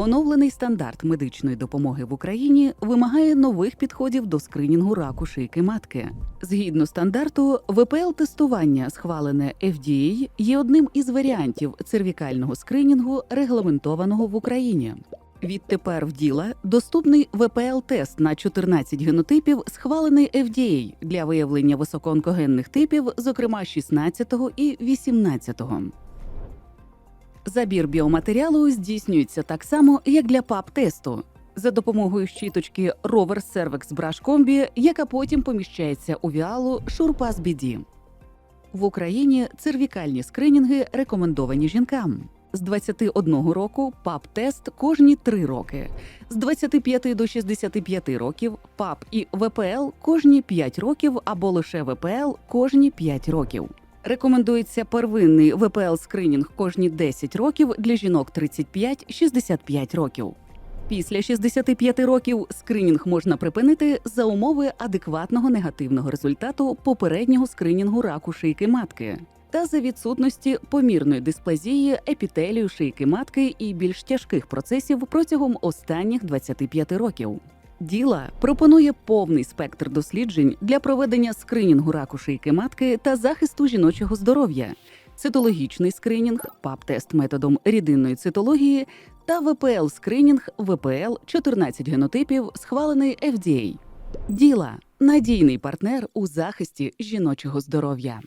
Оновлений стандарт медичної допомоги в Україні вимагає нових підходів до скринінгу раку шийки матки. Згідно стандарту, ВПЛ-тестування, схвалене FDA, є одним із варіантів цервікального скринінгу, регламентованого в Україні. Відтепер в діла доступний ВПЛ-тест на 14 генотипів, схвалений FDA для виявлення високоонкогенних типів, зокрема 16 і 18. Забір біоматеріалу здійснюється так само, як для ПАП-тесту. За допомогою щіточки Rover Cervex Brush Combi, яка потім поміщається у віалу Шурпас BD. В Україні цервікальні скринінги рекомендовані жінкам. З 21 року ПАП-тест кожні 3 роки, з 25 до 65 років ПАП і ВПЛ кожні 5 років або лише ВПЛ кожні 5 років. Рекомендується первинний ВПЛ-скринінг кожні 10 років для жінок 35-65 років. Після 65 років скринінг можна припинити за умови адекватного негативного результату попереднього скринінгу раку шийки матки та за відсутності помірної дисплазії епітелію шийки матки і більш тяжких процесів протягом останніх 25 років. Діла пропонує повний спектр досліджень для проведення скринінгу раку шийки матки та захисту жіночого здоров'я, цитологічний скринінг, ПАП-тест методом рідинної цитології та ВПЛ-скринінг ВПЛ 14 генотипів, схвалений FDA. Діла надійний партнер у захисті жіночого здоров'я.